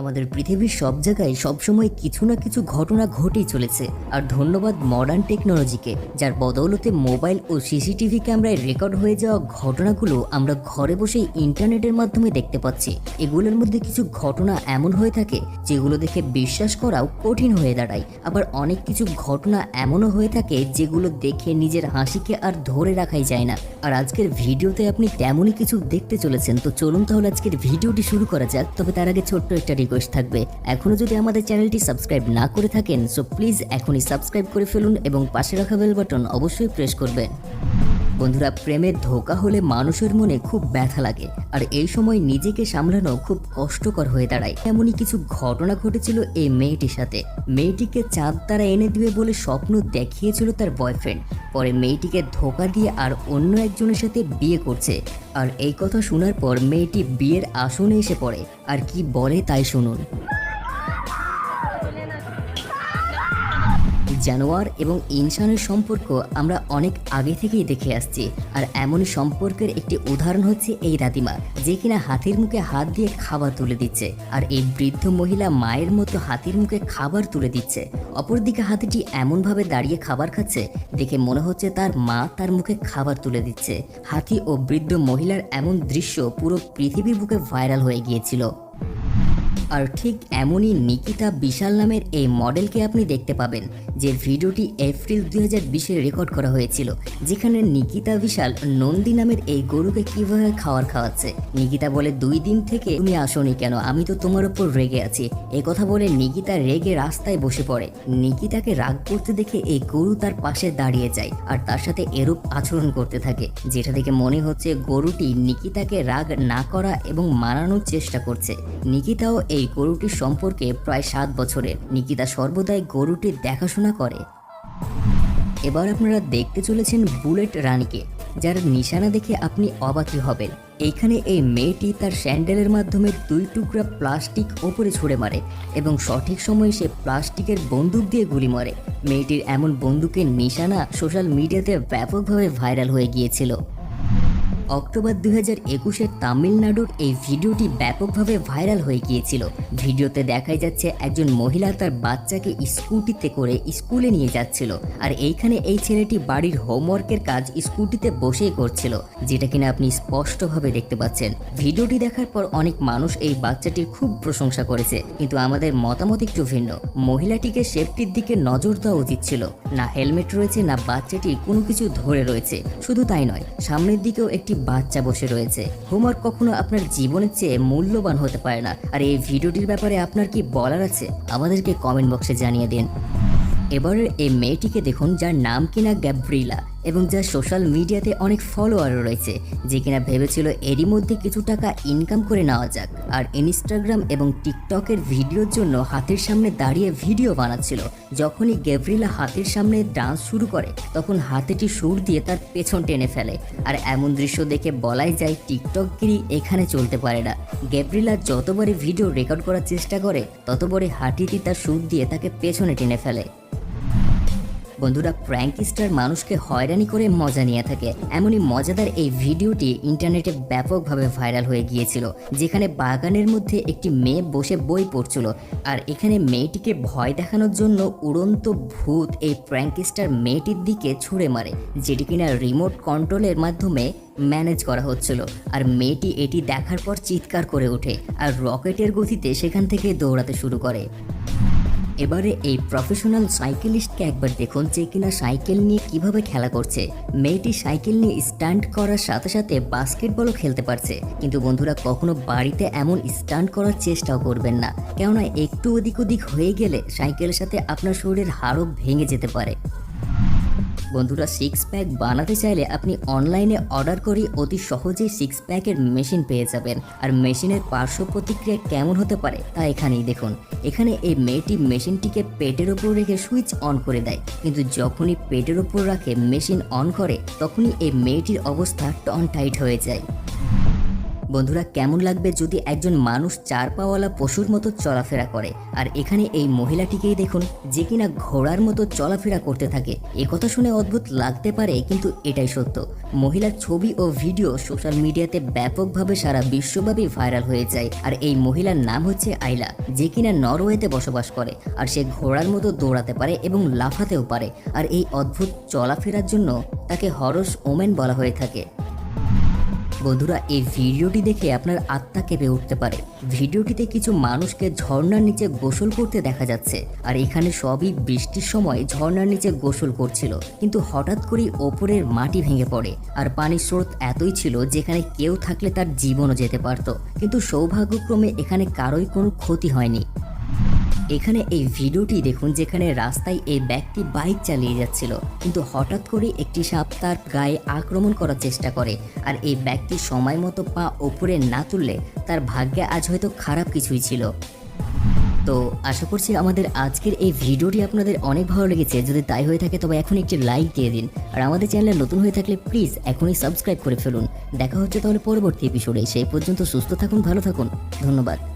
আমাদের পৃথিবীর সব জায়গায় সবসময় কিছু না কিছু ঘটনা ঘটেই চলেছে। আর ধন্যবাদ মডার্ন টেকনোলজিকে যার বদৌলতে মোবাইল ও সিসিটিভি ক্যামেরায় রেকর্ড হয়ে যাওয়া ঘটনাগুলো আমরা ঘরে বসেই ইন্টারনেটের মাধ্যমে দেখতে পাচ্ছি। এগুলোর মধ্যে কিছু ঘটনা এমন হয়ে থাকে, যেগুলো দেখে বিশ্বাস করাও কঠিন হয়ে দাঁড়ায়। আবার অনেক কিছু ঘটনা এমনও হয়ে থাকে, যেগুলো দেখে নিজের হাসিকে আর ধরে রাখাই যায় না। আর আজকের ভিডিওতে আপনি তেমনই কিছু দেখতে চলেছেন, তো চলুন তাহলে আজকের ভিডিওটি শুরু করা যাক। তবে তার আগে ছোট্ট একটা রিকোয়েস্ট থাকবে। এখনও যদি আমাদের চ্যানেলটি সাবস্ক্রাইব না করে থাকেন সো প্লিজ এখনই সাবস্ক্রাইব করে ফেলুন এবং পাশে রাখা বেল বাটন অবশ্যই প্রেস করবেন। বন্ধুরা, প্রেমের ধোকা হলে মানুষের মনে খুব ব্যথা লাগে, আর এই সময় নিজেকে সামলানো খুব কষ্টকর হয়ে দাঁড়ায়। এমনই কিছু ঘটনা ঘটেছিল এই মেয়েটির সাথে। মেয়েটিকে চাঁদ তারা এনে দিবে বলে স্বপ্ন দেখিয়েছিল তার বয়ফ্রেন্ড। পরে মেয়েটিকে ধোকা দিয়ে আর অন্য একজনের সাথে বিয়ে করছে। আর এই কথা শোনার পর মেয়েটি বিয়ের আসনে এসে পড়ে। আর কি বলে তাই শুনুন। জানোয়ার এবং ইনসানের সম্পর্ক আমরা অনেক আগে থেকেই দেখে আসছি। আর এমনই সম্পর্কের একটি উদাহরণ হচ্ছে এই দাদিমা, যে কিনা হাতির মুখে হাত দিয়ে খাবার তুলে দিচ্ছে আর এই বৃদ্ধ মহিলা মায়ের মতো হাতির মুখে খাবার তুলে দিচ্ছে। অপরদিকে হাতিটি এমনভাবে দাঁড়িয়ে খাবার খাচ্ছে, দেখে মনে হচ্ছে তার মা তার মুখে খাবার তুলে দিচ্ছে। হাতি ও বৃদ্ধ মহিলার এমন দৃশ্য পুরো পৃথিবীর বুকে ভাইরাল হয়ে গিয়েছিল। আর ঠিক এমনই নিকিতা বিশাল নামের এই মডেলকে আপনি দেখতে পাবেন, যে ভিডিওটি এপ্রিল দুই হাজার বিশে রেকর্ড করা হয়েছিল, যেখানে নিকিতা বিশাল নন্দী নামের এই গরুকে কীভাবে খাওয়ার খাওয়াচ্ছে। নিকিতা বলে, দুই দিন থেকে তুমি আসোনি কেন? আমি তো তোমার উপর রেগে আছি। এ কথা বলে নিকিতা রেগে রাস্তায় বসে পড়ে। নিকিতাকে রাগ করতে দেখে এই গরু তার পাশে দাঁড়িয়ে যায় আর তার সাথে এরূপ আচরণ করতে থাকে, যেটা দেখে মনে হচ্ছে গরুটি নিকিতাকে রাগ না করা এবং মানানোর চেষ্টা করছে। নিকিতাও এই গরুটির সম্পর্কে প্রায় সাত বছরের। নিকিতা সর্বদাই গরুটির দেখাশোনা করে। এবার আপনারা দেখতে চলেছেন বুলেট রানীকে, যার নিশানা দেখে আপনি অবাকি হবেন। এইখানে এই মেয়েটি তার স্যান্ডেলের মাধ্যমে দুই টুকরা প্লাস্টিক ওপরে ছুঁড়ে মারে এবং সঠিক সময়ে সে প্লাস্টিকের বন্দুক দিয়ে গুলি মারে। মেয়েটির এমন বন্দুকের নিশানা সোশ্যাল মিডিয়াতে ব্যাপকভাবে ভাইরাল হয়ে গিয়েছিল। অক্টোবর দুই হাজার একুশের তামিলনাড়ুর এই ভিডিওটি ব্যাপকভাবে ভাইরাল হয়ে গিয়েছিল। ভিডিওতে দেখাই যাচ্ছে একজন মহিলা তার বাচ্চাকে স্কুটিতে করে স্কুলে নিয়ে যাচ্ছিল আর এইখানে এই ছেলেটি বাড়ির হোমওয়ার্কের কাজ স্কুটিতে বসেই করছিল, যেটা কিনা আপনি স্পষ্টভাবে দেখতে পাচ্ছেন। ভিডিওটি দেখার পর অনেক মানুষ এই বাচ্চাটির খুব প্রশংসা করেছে, কিন্তু আমাদের মতামত একটু ভিন্ন। মহিলাটিকে সেফটির দিকে নজর দেওয়া উচিত ছিল, না হেলমেট রয়েছে, না বাচ্চাটি কোনো কিছু ধরে রয়েছে, শুধু তাই নয়, সামনের দিকেও একটি বাচ্চা বসে রয়েছে। হোমওয়ার্ক কখনো আপনার জীবনের চেয়ে মূল্যবান হতে পারে না। আর এই ভিডিওটির ব্যাপারে আপনার কি বলার আছে? আমাদেরকে কমেন্ট বক্সে জানিয়ে দিন। এবারের এই মেয়েটিকে দেখুন যার নাম কিনা গ্যাব্রিলা এবং যার সোশ্যাল মিডিয়াতে অনেক ফলোয়ারও রয়েছে, যে কিনা ভেবেছিল এরই মধ্যে কিছু টাকা ইনকাম করে নেওয়া যাক। আর ইনস্টাগ্রাম এবং টিকটকের ভিডিওর জন্য হাতের সামনে দাঁড়িয়ে ভিডিও বানাচ্ছিল। যখনই গ্যাব্রিলা হাতের সামনে ডান্স শুরু করে, তখন হাতেটি সুর দিয়ে তার পেছন টেনে ফেলে। আর এমন দৃশ্য দেখে বলাই যায় টিকটকগিরি এখানে চলতে পারে না। গ্যাব্রিলা যতবারই ভিডিও রেকর্ড করার চেষ্টা করে, ততবারই হাঁটিটি তার সুর দিয়ে তাকে পেছনে টেনে ফেলে। বন্ধুরা প্র্যাঙ্ক স্টার মানুষকে হয়রানি করে মজা নিয়ে থাকে। এমনই মজাদার এই ভিডিওটি ইন্টারনেটে ব্যাপকভাবে ভাইরাল হয়ে গিয়েছিল, যেখানে বাগানের মধ্যে একটি মেয়ে বসে বই পড়ছিল আর এখানে মেয়েটিকে ভয় দেখানোর জন্য উড়ন্ত ভূত এই প্র্যাঙ্ক স্টার মেয়েটির দিকে ছুঁড়ে মারে, যেটি কিনা রিমোট কন্ট্রোলের মাধ্যমে ম্যানেজ করা হচ্ছিল আর মেয়েটি এটি দেখার পর চিৎকার করে ওঠে আর রকেটের গতিতে সেখান থেকে দৌড়াতে শুরু করে। এবারে এই প্রফেশনাল সাইকেলিস্টকে একবার দেখুন যে কিনা সাইকেল নিয়ে কীভাবে খেলা করছে। মেয়েটি সাইকেল নিয়ে স্টান্ট করার সাথে সাথে বাস্কেটবলও খেলতে পারছে। কিন্তু বন্ধুরা, কখনো বাড়িতে এমন স্টান্ট করার চেষ্টাও করবেন না। কেননা একটু ওদিক ওদিক হয়ে গেলে সাইকেলের সাথে আপনার শরীরের হাড়ও ভেঙে যেতে পারে। বন্ধুরা সিক্স প্যাক বানাতে চাইলে আপনি অনলাইনে অর্ডার করে অতি সহজেই সিক্স প্যাকের মেশিন পেয়ে যাবেন। আর মেশিনের পার্শ্ব প্রতিক্রিয়া কেমন হতে পারে তা এখানেই দেখুন। এখানে এই মেয়েটি মেশিনটিকে পেটের ওপর রেখে সুইচ অন করে দেয়। কিন্তু যখনই পেটের ওপর রাখে মেশিন অন করে, তখনই এই মেয়েটির অবস্থা টন টাইট হয়ে যায়। বন্ধুরা, কেমন লাগবে যদি একজন মানুষ চার পাওয়ালা পশুর মতো চলাফেরা করে? আর এখানে এই মহিলাটিকেই দেখুন, যে কিনা ঘোড়ার মতো চলাফেরা করতে থাকে। এ কথা শুনে অদ্ভুত লাগতে পারে, কিন্তু এটাই সত্য। মহিলার ছবি ও ভিডিও সোশ্যাল মিডিয়াতে ব্যাপকভাবে সারা বিশ্বব্যাপী ভাইরাল হয়ে যায়। আর এই মহিলার নাম হচ্ছে আইলা, যে কিনা নরওয়েতে বসবাস করে। আর সে ঘোড়ার মতো দৌড়াতে পারে এবং লাফাতেও পারে। আর এই অদ্ভুত চলাফেরার জন্য তাকে হরস ওমেন বলা হয়ে থাকে। বন্ধুরা, এই ভিডিওটি দেখে আপনার আত্মা কেঁপে উঠতে পারে। ভিডিওটিতে কিছু মানুষকে ঝর্ণার নিচে গোসল করতে দেখা যাচ্ছে। আর এখানে সবই বৃষ্টির সময় ঝর্ণার নিচে গোসল করছিল। কিন্তু হঠাৎ করেই ওপরের মাটি ভেঙে পড়ে। আর পানির স্রোত এতই ছিল যেখানে কেউ থাকলে তার জীবনও যেতে পারত। কিন্তু সৌভাগ্যক্রমে এখানে কারোই কোনো ক্ষতি হয়নি। এখানে এই ভিডিওটি দেখুন যেখানে রাস্তায় এই ব্যক্তি বাইক চালিয়ে যাচ্ছিল। কিন্তু হঠাৎ করে একটি সাপ তার গায়ে আক্রমণ করার চেষ্টা করে আর এই ব্যক্তি সময় মতো পা ওপরে না তুললে তার ভাগ্যে আজ হয়তো খারাপ কিছুই ছিল। তো আশা করছি আমাদের আজকের এই ভিডিওটি আপনাদের অনেক ভালো লেগেছে। যদি তাই হয়ে থাকে তবে এখন একটি লাইক দিয়ে দিন। আর আমাদের চ্যানেলে নতুন হয়ে থাকলে প্লিজ এখনই সাবস্ক্রাইব করে ফেলুন। দেখা হচ্ছে তাহলে পরবর্তী এপিসোডে সেই পর্যন্ত সুস্থ থাকুন, ভালো থাকুন। ধন্যবাদ।